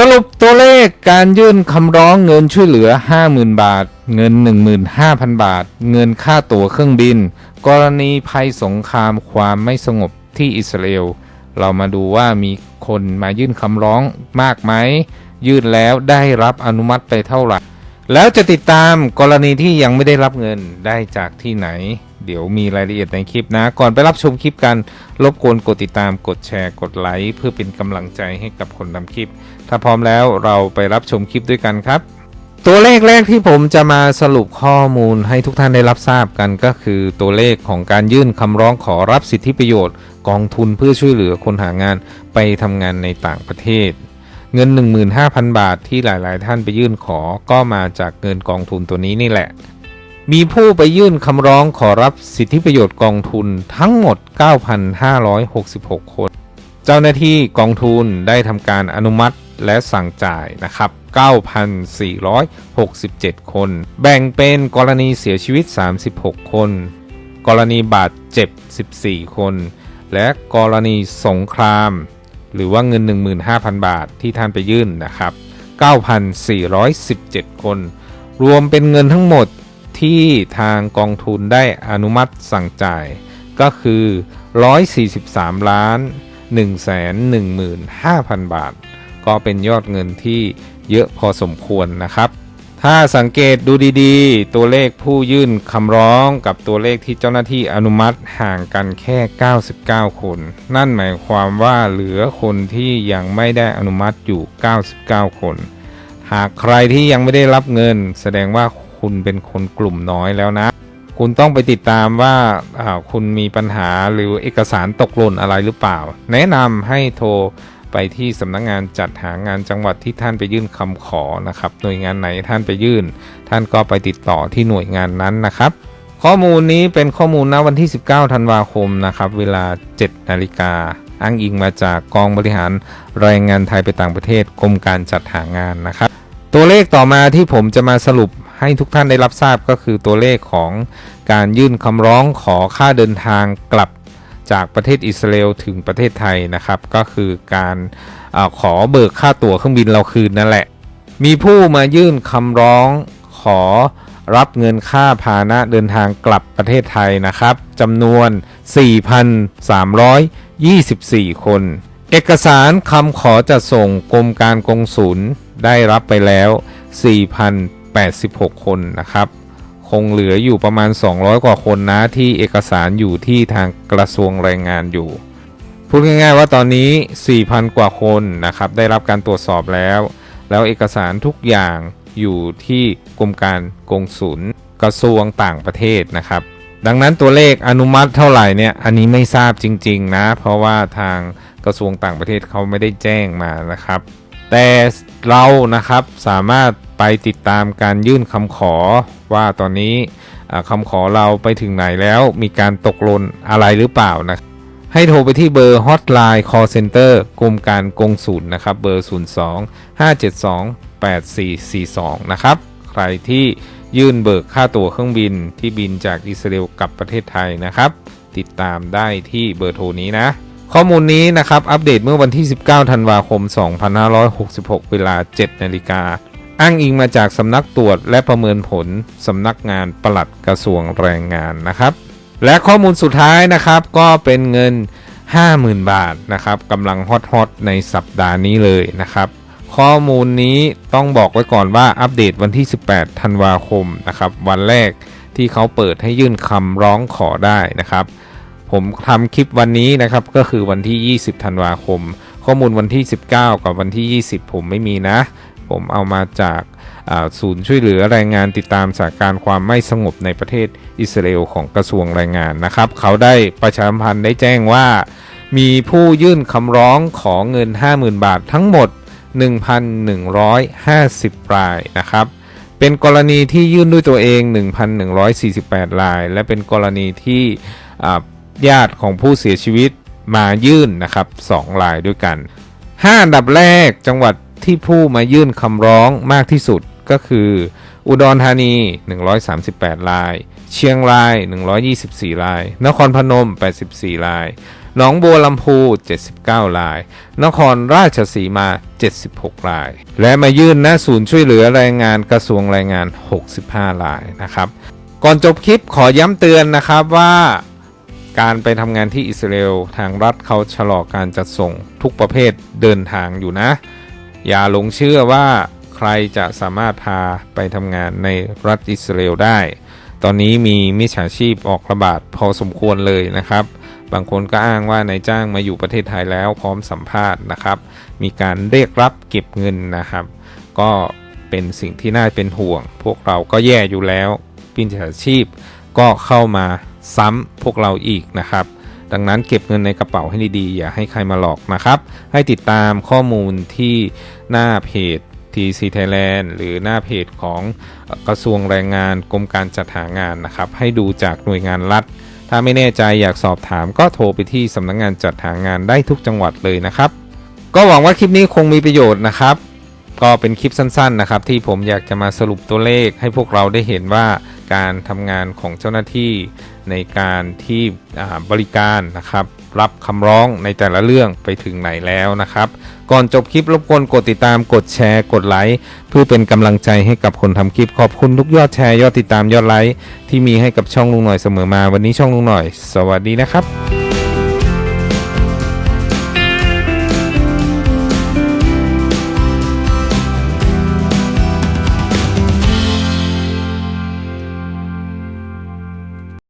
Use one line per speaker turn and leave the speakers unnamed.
สรุปตัวเลขการยื่นคำร้องเงินช่วยเหลือ 50,000 บาท เงิน 15,000 บาท เงินค่าตั๋วเครื่องบิน กรณีภัยสงครามความไม่สงบที่อิสราเอล เรามาดูว่ามีคนมายื่นคำร้องมากไหม ยื่นแล้วได้รับอนุมัติไปเท่าไหร่ แล้วจะติดตามกรณีที่ยังไม่ได้รับเงินได้จากที่ไหน เดี๋ยวมีรายละเอียดในคลิปนะ ก่อนไปรับชมคลิปกันรบกวนกดติดตามกดแชร์กดไลค์เพื่อเป็นกำลังใจให้กับคนทำคลิป ถ้าพร้อมแล้วเราไปรับชมคลิปด้วยกันครับ ตัวเลขแรกที่ผมจะมาสรุปข้อมูลให้ทุกท่านได้รับทราบกันก็คือตัวเลขของการยื่นคำร้องขอรับสิทธิประโยชน์ กองทุนเพื่อช่วยเหลือคนหางานไปทำงานในต่างประเทศเงิน 15,000 บาทที่หลาย ๆ ท่านไปยื่นขอก็มาจากเงินกองทุนตัวนี้นี่แหละ มีผู้ไปยื่นคำร้องขอรับสิทธิประโยชน์กองทุนทั้งหมด 9,566 คน เจ้าหน้าที่กองทุนได้ทำการอนุมัติและสั่งจ่ายนะครับ 9,467 คน แบ่งเป็นกรณีเสียชีวิต 36 คน กรณีบาดเจ็บ 14 คน และกรณีสงคราม หรือว่าเงิน 15,000 บาทที่ท่านไปยื่นนะครับ 9,417 คน รวมเป็นเงินทั้งหมด ที่ทางกองทุนได้อนุมัติสั่งจ่ายก็คือ 143 ล้าน 115,000 บาท ก็เป็นยอดเงินที่เยอะพอสมควรนะครับ ถ้าสังเกตดูดีๆ ตัวเลขผู้ยื่นคำร้องกับตัวเลขที่เจ้าหน้าที่อนุมัติห่างกันแค่ 99 คน นั่นหมายความว่าเหลือคนที่ยังไม่ได้อนุมัติอยู่ 99 คน หากใครที่ยังไม่ได้รับเงิน แสดงว่า คุณเป็นคนกลุ่มน้อยแล้วนะ คุณต้องไปติดตามว่าาคุณมีปัญหาหรือเอกสารตกหล่นอะไรหรือเปล่า แนะนำให้โทรไปที่สำนักงานจัดหางานจังหวัดที่ท่านไปยื่นคำขอนะครับ หน่วยงานไหนท่านไปยื่น ท่านก็ไปติดต่อที่หน่วยงานนั้นนะครับ ข้อมูลนี้เป็นข้อมูลณวันที่ 19 ธันวาคมนะครับ เวลา 7 นาฬิกาอ้างอิงมาจากกองบริหารแรงงานไทยไปต่างประเทศกรมการจัดหางานนะครับ ตัวเลขต่อมาที่ผมจะมาสรุป ให้ทุกท่านได้รับทราบก็คือตัวเลขของการยื่นคำร้องขอค่าเดินทางกลับจากประเทศอิสราเอลถึงประเทศไทยนะครับ ก็คือการอาขอเบิกค่าตั๋วเครื่องบินเราคืนนั่นแหละ มีผู้มายื่นคำร้องขอรับเงินค่าพาหนะเดินทางกลับประเทศไทยนะครับจำนวน 4,324 คน เอกสารคำขอจะส่งกรมการกงสุลได้รับไปแล้ว 86 คนนะครับ คงเหลืออยู่ประมาณ 200 กว่าคนนะที่เอกสารอยู่ที่ทางกระทรวงแรงงานอยู่ พูดง่ายๆว่าตอนนี้ 4,000 กว่าคนนะครับได้รับการตรวจสอบแล้ว แล้วเอกสารทุกอย่างอยู่ที่กรมการกงสุลกระทรวงต่างประเทศนะครับ ดังนั้นตัวเลขอนุมัติเท่าไหร่เนี่ยอันนี้ไม่ทราบจริงๆนะ เพราะว่าทางกระทรวงต่างประเทศเขาไม่ได้แจ้งมานะครับ แต่เรานะครับสามารถ ไปติดตามการยื่นคำขอว่าตอนนี้คำขอเราไปถึงไหนแล้วมีการตกหล่นอะไรหรือเปล่านะให้โทรไปที่เบอร์ Hotline Call Center กรมการกงสุลนะครับเบอร์ 02 572 8442 นะครับ ใครที่ยื่นเบิกค่าตั๋วเครื่องบินที่บินจากอิสราเอลกลับประเทศไทยนะครับ ติดตามได้ที่เบอร์โทรนี้นะ ข้อมูลนี้นะครับ อัปเดตเมื่อวันที่ 19 ธันวาคม 2566 เวลา 7 นาฬิกา อ้างอิงมาจากสำนักตรวจและประเมินผลสำนักงานปลัดกระทรวงแรงงานนะครับ และข้อมูลสุดท้ายนะครับก็เป็นเงิน 50,000 บาทนะครับกำลังฮอตๆในสัปดาห์นี้เลยนะครับข้อมูลนี้ต้องบอกไว้ก่อนว่าอัปเดตวันที่ 18 ธันวาคมนะครับวันแรกที่เขาเปิดให้ยื่นคำร้องขอได้นะครับ ผมทำคลิปวันนี้นะครับก็คือวันที่ 20 ธันวาคม ข้อมูลวันที่ 19 กับวันที่ 20 ผมไม่มีนะ ผมเอามาจากศูนย์ช่วยเหลือแรงงานติดตามสถานการณ์ความไม่สงบในประเทศอิสราเอลของกระทรวงแรงงานนะครับ เขาได้ประชาสัมพันธ์ได้แจ้งว่า มีผู้ยื่นคำร้องขอเงิน 50,000 บาททั้งหมด 1,150 รายนะครับเป็นกรณีที่ยื่นด้วยตัวเอง 1,148 ราย และเป็นกรณีที่ญาติของผู้เสียชีวิตมายื่นนะครับ 2 รายด้วยกัน 5 อันดับแรกจังหวัด ที่ผู้มายื่นคำร้องมากที่สุดก็คือ อุดรธานี 138 ราย เชียงราย 124 ราย นครพนม 84 ราย หนองบัวลำพู 79 ราย นครราชสีมา 76 ราย และมายื่นหน้าศูนย์ช่วยเหลือแรงงานกระทรวงแรงงาน 65 รายนะครับ ก่อนจบคลิปขอย้ำเตือนนะครับว่าการไปทำงานที่อิสราเอลทางรัฐเขาชะลอการจัดส่งทุกประเภทเดินทางอยู่นะ อย่าหลงเชื่อว่าใครจะสามารถพาไปทำงานในรัฐอิสราเอลได้ ตอนนี้มีมิจฉาชีพออกระบาดพอสมควรเลยนะครับ บางคนก็อ้างว่านายจ้างมาอยู่ประเทศไทยแล้วพร้อมสัมภาษณ์นะครับ มีการเรียกรับเก็บเงินนะครับ ก็เป็นสิ่งที่น่าเป็นห่วง พวกเราก็แย่อยู่แล้วมิจฉาชีพก็เข้ามาซ้ำพวกเราอีกนะครับ ดังนั้นเก็บเงินในกระเป๋าให้ดีๆอย่าให้ใครมาหลอกนะครับ ให้ติดตามข้อมูลที่หน้าเพจ TC Thailand หรือหน้าเพจของกระทรวงแรงงานกรมการจัดหางานนะครับ ให้ดูจากหน่วยงานรัฐ ถ้าไม่แน่ใจอยากสอบถามก็โทรไปที่สำนักงานจัดหางานได้ทุกจังหวัดเลยนะครับ ก็หวังว่าคลิปนี้คงมีประโยชน์นะครับก็เป็นคลิปสั้นๆนะครับที่ผมอยากจะมาสรุปตัวเลขให้พวกเราได้เห็นว่าการทำงานของเจ้าหน้าที่ ในการที่บริการนะครับ รับคำร้องในแต่ละเรื่องไปถึงไหนแล้วนะครับ ก่อนจบคลิปรบกวนกดติดตามกดแชร์ กดไลค์เพื่อเป็นกำลังใจให้กับคนทำคลิปขอบคุณทุกยอดแชร์ยอดติดตามยอดไลค์ที่มีให้กับช่องลุงหน่อยเสมอมา วันนี้ช่องลุงหน่อย สวัสดีนะครับ